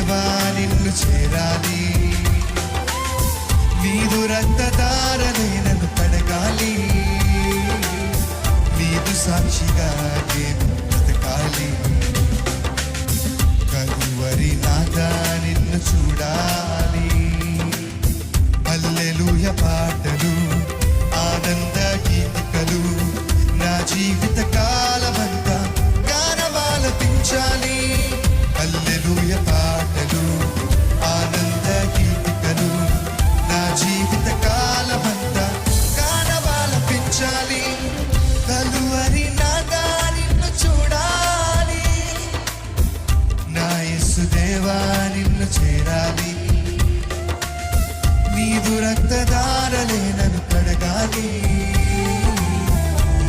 దేవా నిన్ను చేరాలి. నీదు రక్తదారనే నన్ను పడగాలి. నీదు సాక్షిగా దేవ దారలేనను కడగాలి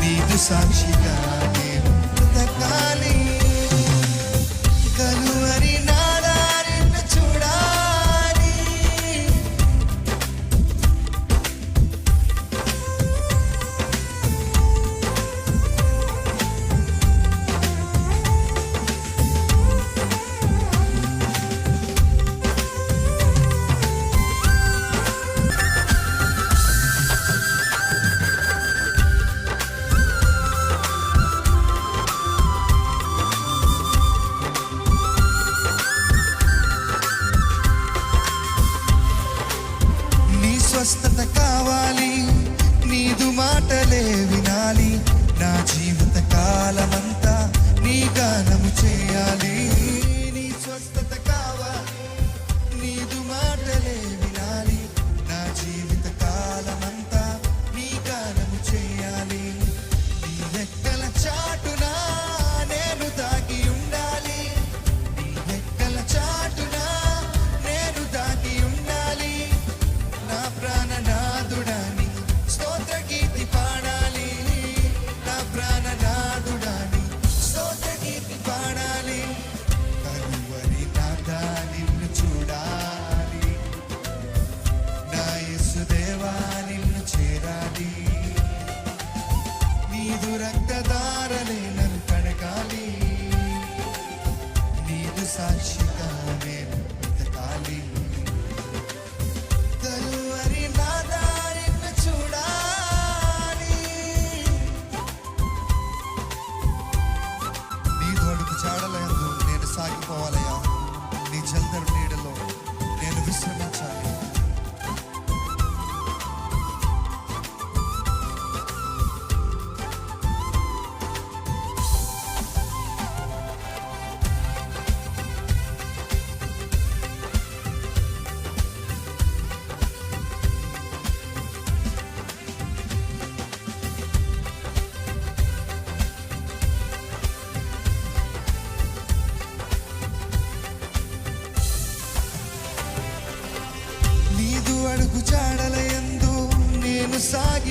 నీదు సాక్షిగా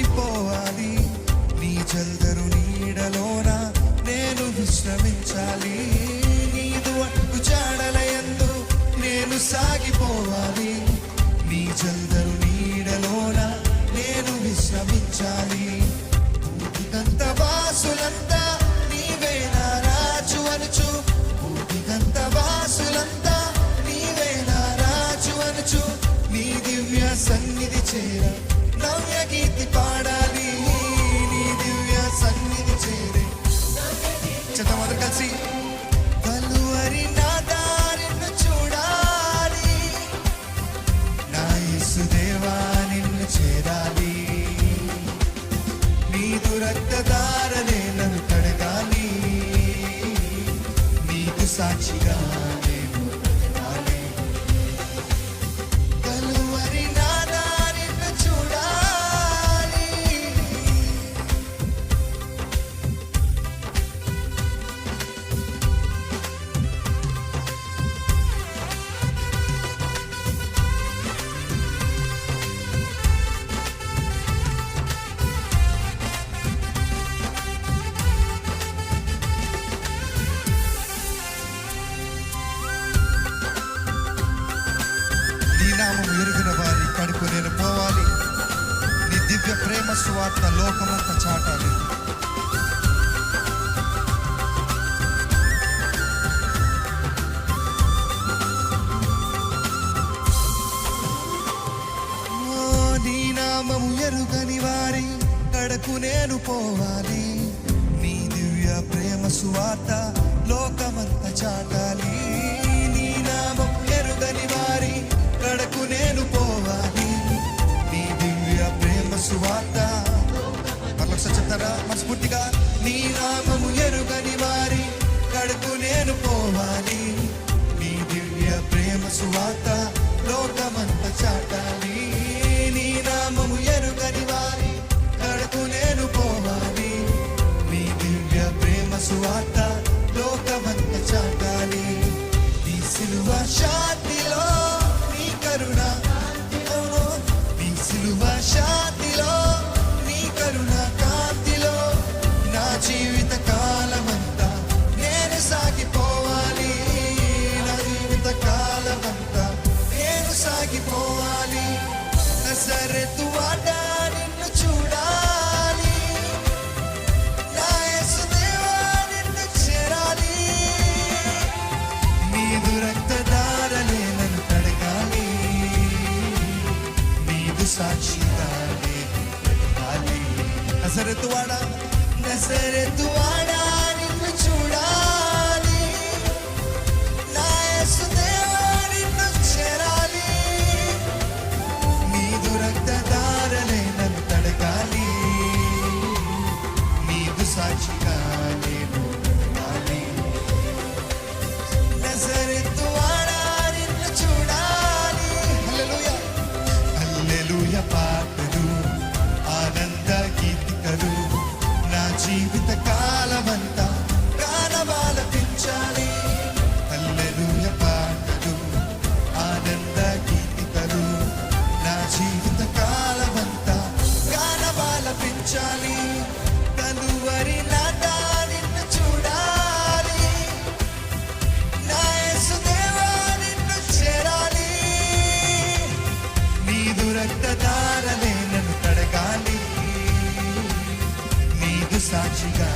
ఆగిపోవాలి. నీ చల్దరు నీడలోన నేను విశ్రమించాలి. నీదు అట్టు చాడలయందు నేను సాగిపోవాలి. నీ చల్దరు నీడలోన నేను విశ్రమించాలి. భూతికంత వాసులంతా నీవేనా రాజు అనుచు. భూతికంత వాసులంతా నీవేనా రాజు అనుచు. నీ దివ్య సన్నిధి చేర నవ్య గీతి పా చాట లోకమంత చాటాలి. ఎరుగని వారి కడకు నేను పోవాలి. నీ దివ్య ప్రేమ సువార్త లోకమంత చాటాలి. ప్రార్థన మనస్ఫూర్తిగా నీ నామము ఎరుగని వారి కడుపు నేను పోవాలి. నీ దివ్య ప్రేమ సువాత లోకమంత చాటాలి. నీ నామము ఎరుగని వారి కడుపు నేను పోవాలి. నీ దివ్య ప్రేమ సువాత లోకమంత చాటాలి. రక్తదారలే నన్ను తడగాలి. నీకు సాక్షిగా